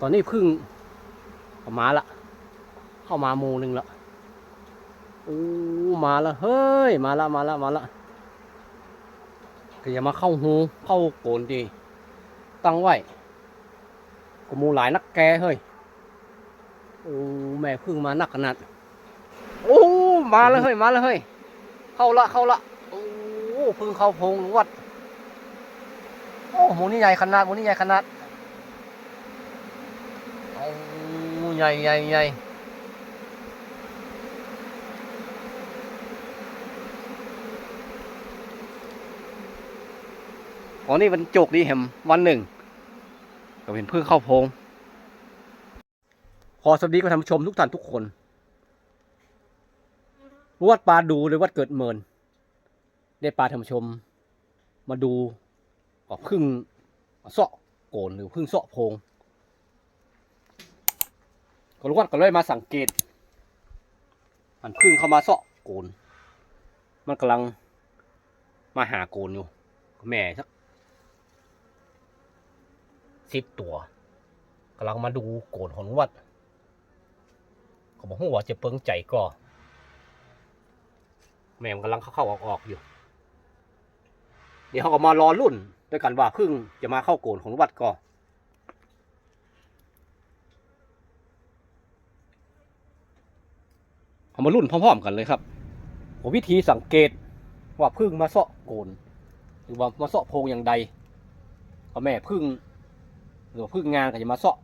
ตอนนี้พึ่งเข้ามาละ เข้ามาโมหนึ่งละโอ้มาละเฮ้ย มาละมาละมาละก็อย่ามาเข้าหูเข้าโกนดีตั้งไว้ก็มูหลายนักแกเฮ้ยโอ้แม่พึ่งมานักขนาดโอ้มาแล้วเฮ้ยมาแล้วเฮ้ยเข้าละเข้าละโอ้พึ่งเข้าโพรงวัดโอ้หมูนี่ใหญ่ขนาดหมูนี่ใหญ่ขนาด โอ้ ใหญ่ใหญ่ใหญ่อ๋อนี่มันจกดีแหมวันหนึ่งก็เป็นเพิ่งเข้าโพงขอสวัสดีกับท่านผู้ชมทุกท่านทุกคนวัดปลาดูหรือวัดเกิดเมิน ได้ปลาท่านผู้ชม มาดูก็พึ่งเสาะโกนหรือพึ่งเสาะโพง ก็รู้ว่าก็เลยมาสังเกต มันพึ่งเข้ามาเสาะโกน มันกำลังมาหาโกนอยู่แม่สักสิบตัวกำลังมาดูโกนของวัดเขาบอกว่าจะเปิงใจก็แม่มันกำลังเข้าๆออกๆอยู่ เดี๋ยวเขาก็มารอรุ่นด้วยกันว่าพึ่งจะมาเข้าโกนของวัดก็ เอามารุ่นพร้อมๆกันเลยครับผมวิธีสังเกตว่าพึ่งมาเสาะโกนหรือว่ามาเสาะโพงอย่างใดก็แม่พึ่งหรือพึ่งงานก็จะมาเสาะ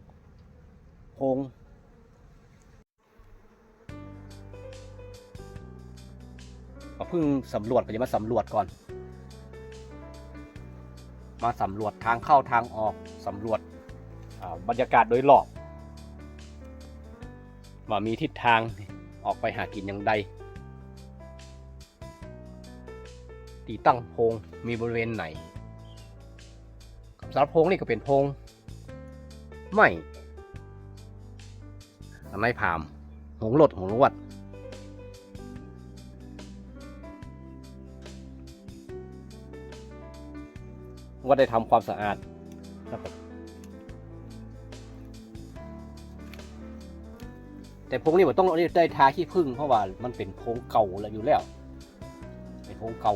โพงก็พึ่งสำรวจก็จะมาสำรวจก่อน มาสำรวจทางเข้าทางออกสำรวจบรรยากาศโดยรอบว่ามีทิศทาง ออกไปหากินอย่างใดตีตั้งโพงมีบริเวณไหนสำหรับโพงนี่ก็เป็นโพงไม่ทำไมผาม หงหลดหงลวด ว่าได้ทำความสะอาดนะค แต่พงนี้มันต้องได้ทาขี้ผึ้งเพราะว่ามันเป็นโพงเก่าแล้วอยู่แล้ว เป็นโพงเก่า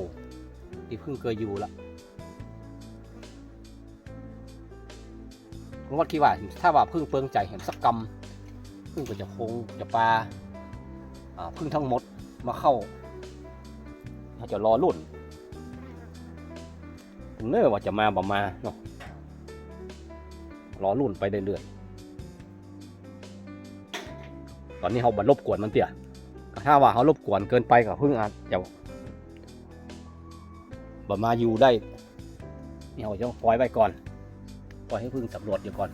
ที่พึ่งเคยอยู่ละผมว่าคิดว่าถ้าว่าพึ่งเปิงใจเห็นสักกรรมพึ่งก็จะคงจะปลาพึ่งทั้งหมดมาเข้าเขาจะรอรุ่นเนื้อว่าจะมาบ่มาเนาะรอรุ่นไปเรื่อยๆ ตอนนี้เขาบัรบกวนมันเตี่ยถ้าว่าเขารบกวนเกินไปกับพึ่งอาจจะบ่มาอยู่ได้นี่เขาจะปล่อยไว้ก่อน ปล่อยให้พึ่งสำรวจอยู่ก่อน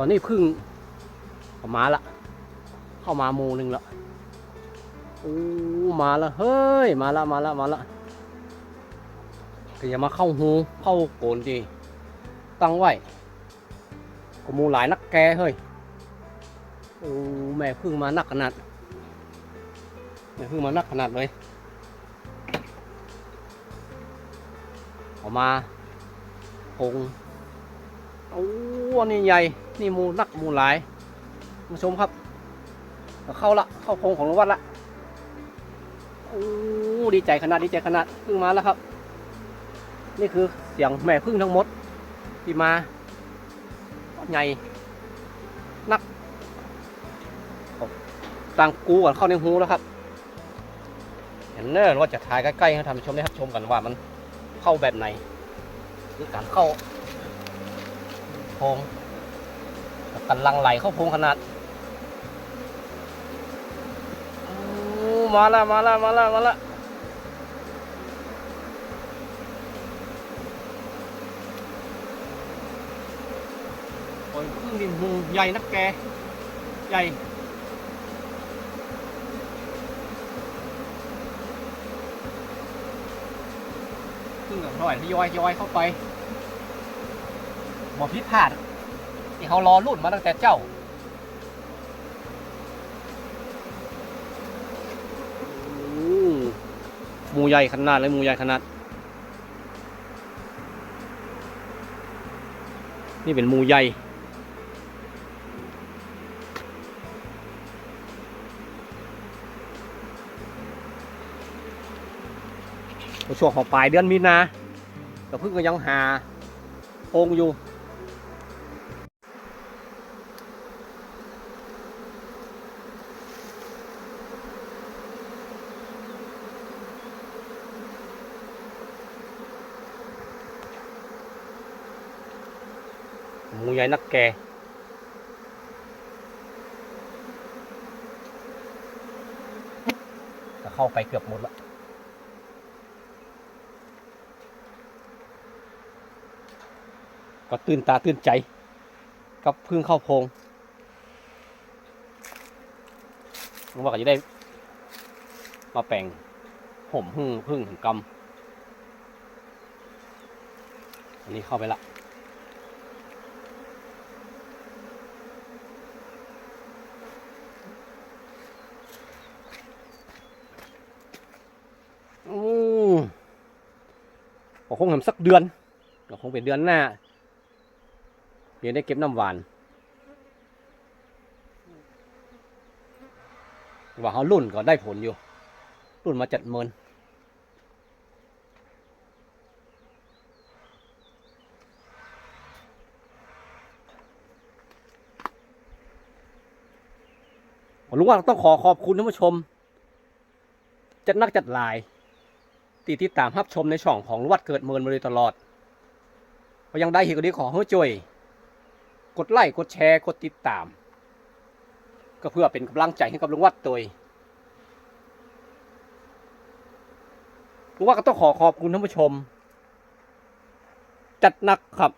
ตอนนี้พึ่งเข้ามาละ เข้ามาโมหนึ่งละโอ้มาละเฮ้ย มาละมาละมาละก็อย่ามาเข้าหูเข้าโกนดี ตั้งไว้ก็มูหลายนักแกเฮ้ยโอ้แม่พึ่งมานักขนาดแม่พึ่งมานักขนาดเลยออกมาพง โอ้นนี้ใหญ่ นี่มูนักมูหลายมาชมครับ เข้าละ เข้าโครงของลุงวัดละโอ้ดีใจขนาดดีใจขนาดพึ่งมาแล้วครับ นี่คือเสียงแม่พึ่งทั้งหมดที่มาใหญ่นักต่างกูก่อนเข้าในหูแล้วครับ เห็นเนอะว่าจะถ่ายใกล้ๆให้ท่านชมได้ครับชมกันว่ามันเข้าแบบไหนคือการเข้า พงกำลังไหลเข้าพงขนาดมาละมาละมาละมาละโอ้ยพึ่งดินหูใหญ่นักแก ใหญ่พึ่งกับร่อยทยอยยอยเข้าไป บ่พิดพลาดที่เขารอรุ่นมาตั้งแต่เจ้า หมูใหญ่ขนาดเลยหมูใหญ่ขนาด นี่เป็นหมูใหญ่ช่วงของปลายเดือนมีนาแต่พึ่งก็ยังหาโพงอยู่ หมูใหญ่นักแก่จะเข้าไปเกือบหมดล้วก็ตื่นตาตื่นใจ กับพึ่งเข้าโพรงผมว่าก็จะได้ มาแปลงห่มพึ่งพึ่งถึงกำอันนี้เข้าไปละ อืมก็ คงทำสักเดือนก็คงเป็นเดือนหน้าเดี๋ยวได้เก็บน้ำหวานว่าเขารุ่นก็ได้ผลอยู่ รุ่นมาจัดเมินผมรู้ว่าต้องขอขอบคุณท่านผู้ชม จัดนักจัดลาย ตีติดตามรับชมในช่องของวัดเกิดเมินมาโดยตลอดก็ยังได้เห็นกรณีขอให้จ่วยกดไลค์กดแชร์กดติดตาม ก็เพื่อเป็นกำลังใจให้กับลุงวัดตัวลุงวัดก็ต้องขอขอบคุณท่านผู้ชม จัดหนักครับ